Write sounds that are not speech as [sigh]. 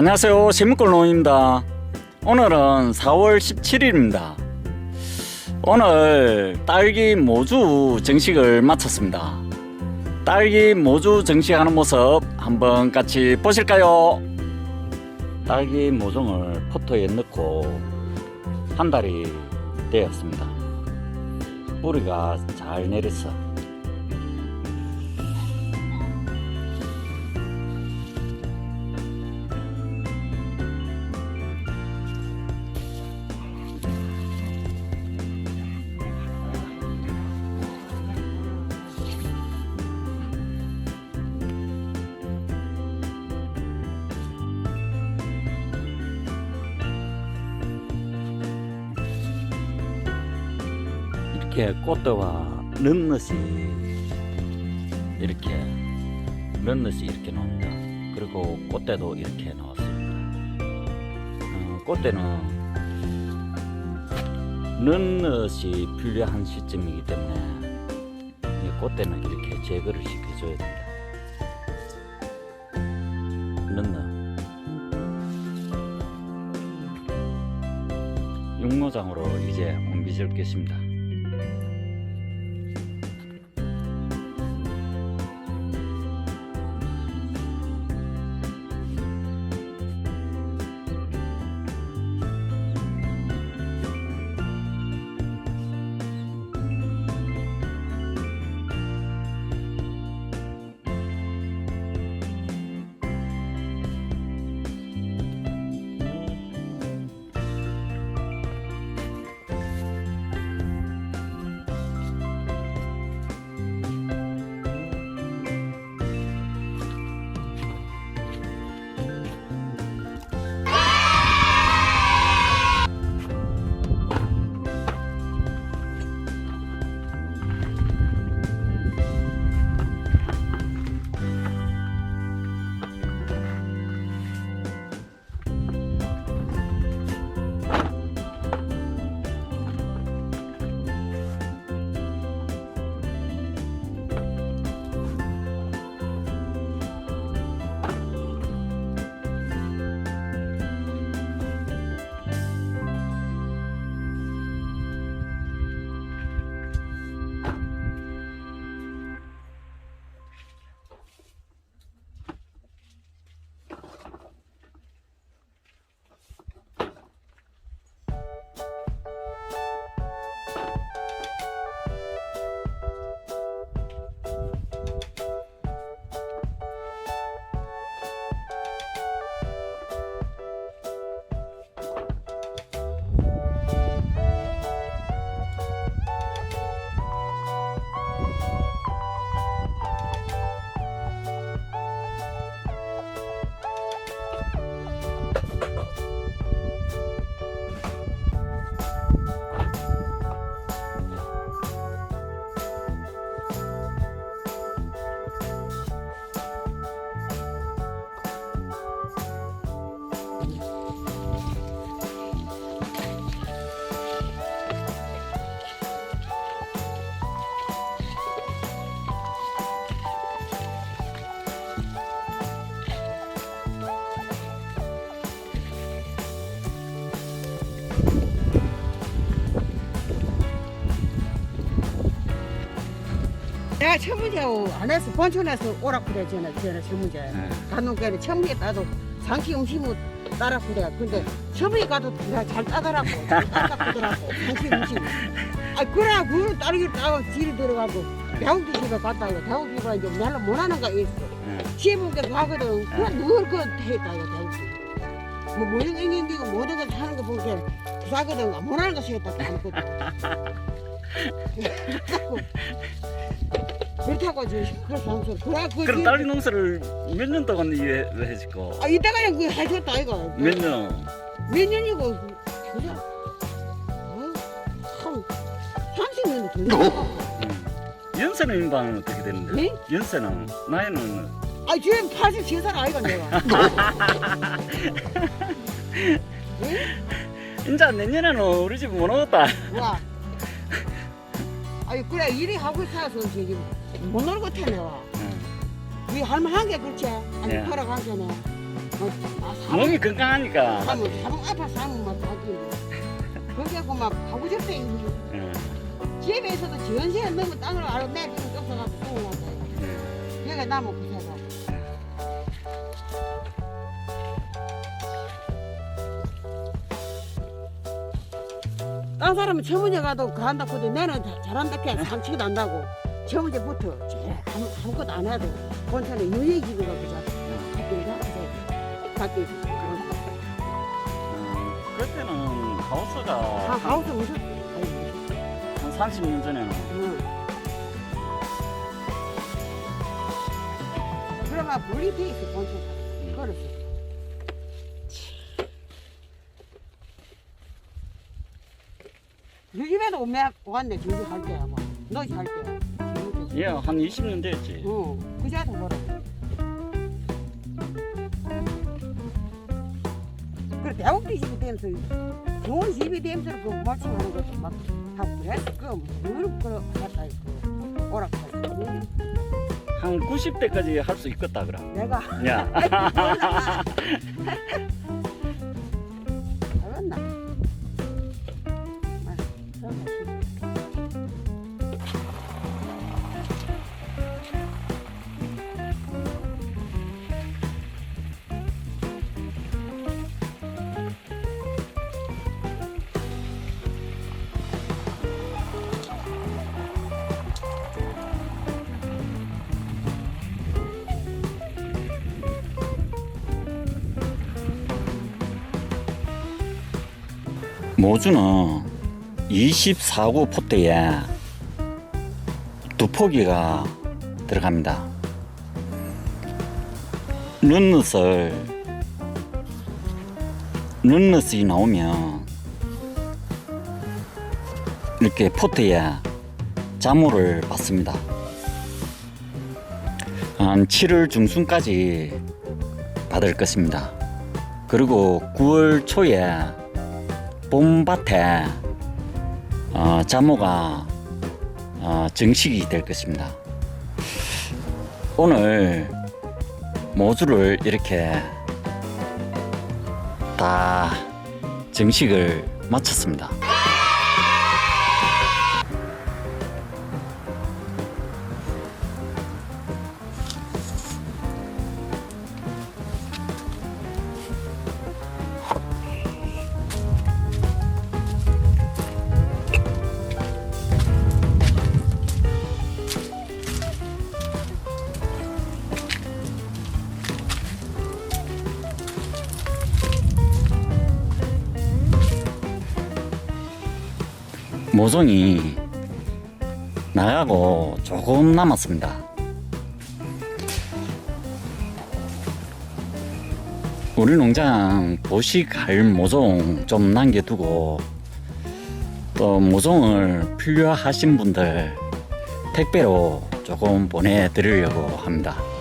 안녕하세요. 세무골농입니다. 오늘은 4월 17일입니다. 오늘 딸기 모주 정식을 마쳤습니다. 딸기 모주 정식하는 모습 한번 같이 보실까요? 딸기 모종을 포토에 넣고 한 달이 되었습니다. 뿌리가 잘 내렸어. 이렇게 꽃대와 넛넛이 이렇게 넛넛이 이렇게 나옵니다. 그리고 꽃대도 이렇게 나왔습니다. 어, 꽃대는 넛넛이 필요한 시점이기 때문에 이 꽃대는 이렇게 제거를 시켜줘야 됩니다. 넛넛 육모장으로 이제 옮기질 것입니다. 내가 천문제하고 안 해서 본촌에서 오라 그래 전에 전에 천문제 네. 가는 게는 천문에 따도 상시 음식을 따라 그래 근데 천문에 가도 내가 잘 따더라고. 잘 따더라고 상시 음식 아 그래 그거는 따르기를 따고 뒤로 들어가고 대학교 집에 갔다 이거 대학교 집에 이제 별로 못하는 거 있어. 네. 시해본 게 가거든. 그래 누굴 그 했다 이거 대학교 뭐 모든 게 있는데 모든 거 하는 거 보게 부사거든. 못하는 거 했다 아무것도 그렇다고 저 그래서 한 소리 그래 그 그럼 딸기 농사를 몇 년 동안 이해 해지고? 아 이따가 그냥 그 해줬다 이거. 몇 년? 몇 년이고 그래 어, 참. 30년도 더 음. 연세는 인방은 어떻게 되는데? 네? 연세는? 나이는? 아 지금 83살 아이가 내가. [laughs] 인자 내년에는 우리 집 못 오겠다. 와. 아니 그래 일이 하고 있어서 지금 못 놀고 태네 와 응. 우리 할머니 한게 그렇지 아니 네. 팔아 간 게네 아, 사람, 몸이 건강하니까. 사람, 사람 아파서 하면 [laughs] 막 하지. 그래갖고 막 하고 싶대. 예, 집에서도 전시에 넣으면 땅을 알아 내주는 게 없어가지고 똥을 예. 여기가 나무 부서서. 딴 사람은 처문에 가도 간다 고도 내는 다- 잘한다 해 상치도 난다고 처문에부터 아무, 아무것도 안 해도 본천에 유예 기구가 그자 밖에 가서 밖에 어, 그때는 하우스가 다 한, 가오서 무슨 한 30년 전에는. 응. 그러면 분리돼 있어 본천 걸었어. 너 집에도 오면 왔네. 준비 할 때야 뭐. 너희 할 때야 예, 한 20년 됐지. 어 그자도 뭐라. 그래 대학도 집이 되면서 좋은 집이 되면서 그 말씀하는 것도 막 하고 그랬어 그뭘 그러 했다 그 오락할 한 90대까지 할 수 있겠다 그래. 내가. 야, [laughs] [laughs] 모주는 24구 포대에 두 포기가 들어갑니다. 룬넛을 룬넛이 나오면 이렇게 포트에 자모를 받습니다. 한 7월 중순까지 받을 것입니다. 그리고 9월 초에 봄밭에 어, 자모가 어, 정식이 될 것입니다. 오늘 모주를 이렇게 다 정식을 마쳤습니다. 모종이 나가고 조금 남았습니다. 우리 농장 보식할 모종 좀 남겨두고 또 모종을 필요하신 분들 택배로 조금 보내드리려고 합니다.